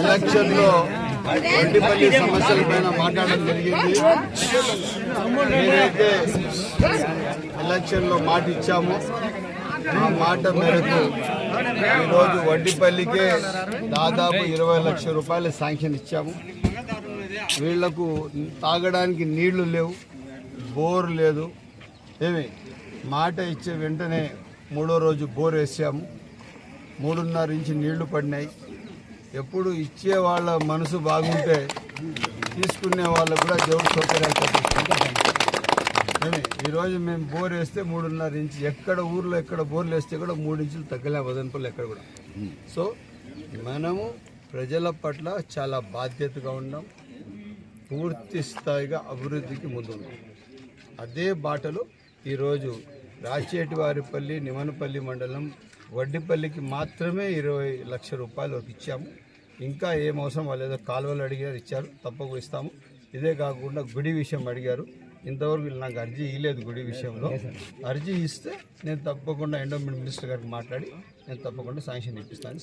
ఎలక్షన్లో సమస్యల పైన మాట్లాడడం జరిగింది. నేనైతే ఎలక్షన్లో మాట ఇచ్చాము. ఆ మాట మేరకు ఈరోజు వడ్డీపల్లికే దాదాపు ఇరవై లక్షల రూపాయల శాంక్షన్ ఇచ్చాము. వీళ్ళకు తాగడానికి నీళ్ళు లేవు బోర్ లేదు. ఏమి మాట ఇచ్చే వెంటనే మూడో రోజు బోర్ వేసాము. మూడున్నర ఇంచు నీళ్ళు పడినాయి. ఎప్పుడు ఇచ్చే వాళ్ళ మనసు బాగుంటే తీసుకునే వాళ్ళకు కూడా దేవుడు సౌకర్యాలు ఈరోజు మేము బోర్ వేస్తే మూడున్నర ఇంచు ఎక్కడ ఊర్లో ఎక్కడ బోర్లు వేస్తే కూడా మూడు ఇంచులు తగ్గలే వదనపల్లి ఎక్కడ కూడా. సో మనము ప్రజల పట్ల చాలా బాధ్యతగా ఉన్నాం పూర్తి స్థాయిగా అభివృద్ధికి ముందున్నాం అదే బాటలో ఈరోజు రాచేటివారిపల్లి నిమనపల్లి మండలం వడ్డిపల్లికి మాత్రమే ఇరవై లక్షల రూపాయలు ఇచ్చాము. ఇంకా ఏం అవసరం వాళ్ళు ఏదో కాలువలు అడిగారు ఇచ్చారు తప్పక ఇస్తాము. ఇదే కాకుండా గుడి విషయం అడిగారు. ఇంతవరకు నాకు అర్జీ ఇవ్వలేదు గుడి విషయంలో. అర్జీ ఇస్తే నేను తప్పకుండా ఎండోమెంట్ మినిస్టర్ గారికి మాట్లాడి నేను తప్పకుండా శాంక్షన్ ఇప్పిస్తాను.